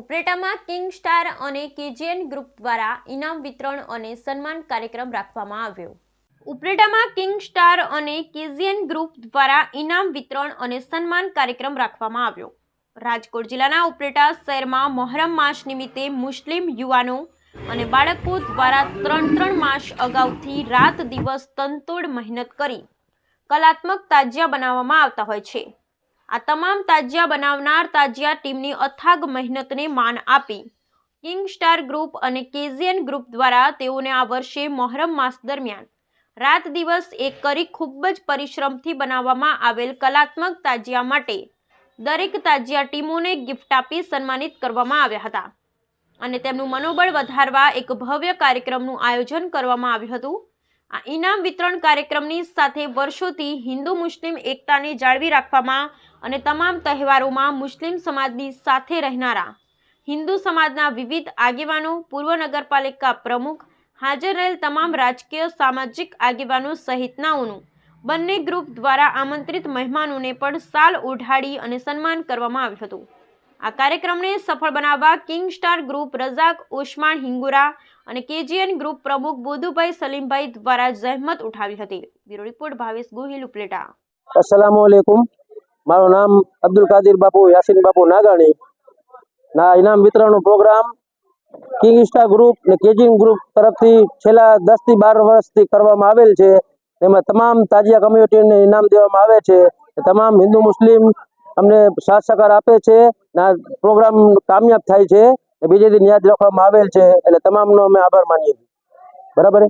ઉપલેટામાં king star અને KGN group દ્વારા ઇનામ વિતરણ અને સન્માન કાર્યક્રમ રાખવામાં આવ્યો. ઉપરેટામાં કિંગ સ્ટાર અને કેજીએન ગ્રુપ દ્વારા ઇનામ વિતરણ અને સન્માન કાર્યક્રમ રાખવામાં આવ્યો. રાજકોટ જિલ્લાના ઉપરેટા શહેરમાં મોહરમ માસ નિમિત્તે મુસ્લિમ યુવાનો અને બાળકો દ્વારા ત્રણ ત્રણ માસ અગાઉથી રાત દિવસ તનતોડ મહેનત કરી કલાત્મક તાજિયા બનાવવામાં આવતા હોય છે. આ તમામ તાજિયા બનાવનાર તાજિયા ટીમની અથાગ મહેનતને માન આપી. કિંગ સ્ટાર ગ્રુપ અને કેઝિયન ગ્રુપ દ્વારા તેઓને આ વર્ષે મોહરમ માસ દરમિયાન રાત દિવસ એક કરી ખૂબ જ પરિશ્રમથી બનાવવામાં આવેલ કલાત્મક તાજિયા માટે દરેક તાજિયા ટીમોને ગિફ્ટ આપી સન્માનિત કરવામાં આવ્યા હતા. અને તેમનું મનોબળ વધારવા એક ભવ્ય કાર્યક્રમનું આયોજન કરવામાં આવ્યું હતું. આ ઇનામ વિતરણ કાર્યક્રમની સાથે વર્ષોથી હિન્દુ મુસ્લિમ એકતાને જાળવી રાખવામાં અને તમામ તહેવારોમાં મુસ્લિમ સમાજની સાથે રહેનારા હિન્દુ સમાજના વિવિધ આગેવાનો, પૂર્વ નગરપાલિકા પ્રમુખ હાજર રહેલ તમામ રાજકીય, સામાજિક આગેવાનો સહિતનાઓનું બંને ગ્રુપ દ્વારા આમંત્રિત મહેમાનોને પણ સાલ ઓઢાડી અને સન્માન કરવામાં આવ્યું હતું. આ કાર્યક્રમને સફળ બનાવવા king star group Razak Osman Hingura અને કેજીએન ગ્રુપ પ્રમુખ બોધુભાઈ સલીમભાઈ દ્વારા જહેમત ઉઠાવી હતી. Bureau report Bhavesh Gohil, Upleta. અસલામ મારું નામ અબ્દુલ કાદિર બાપુ, યાસીન બાપુ નાગાણી. ના ઇનામ વિતરણનો પ્રોગ્રામ કિંગ ઇન્સ્ટા ગ્રુપ ને કેજીન ગ્રુપ તરફથી છેલ્લા દસથી બાર વર્ષથી કરવામાં આવેલ છે. તેમાં તમામ તાજિયા કમ્યુનિટીને ઇનામ દેવામાં આવે છે. તમામ હિન્દુ, મુસ્લિમ અમને સાથ સહકાર આપે છે ના પ્રોગ્રામ કામયાબ થાય છે બીજે દિન યાદ રાખવામાં આવેલ છે. એટલે તમામનો અમે આભાર માનીએ છીએ. બરાબર?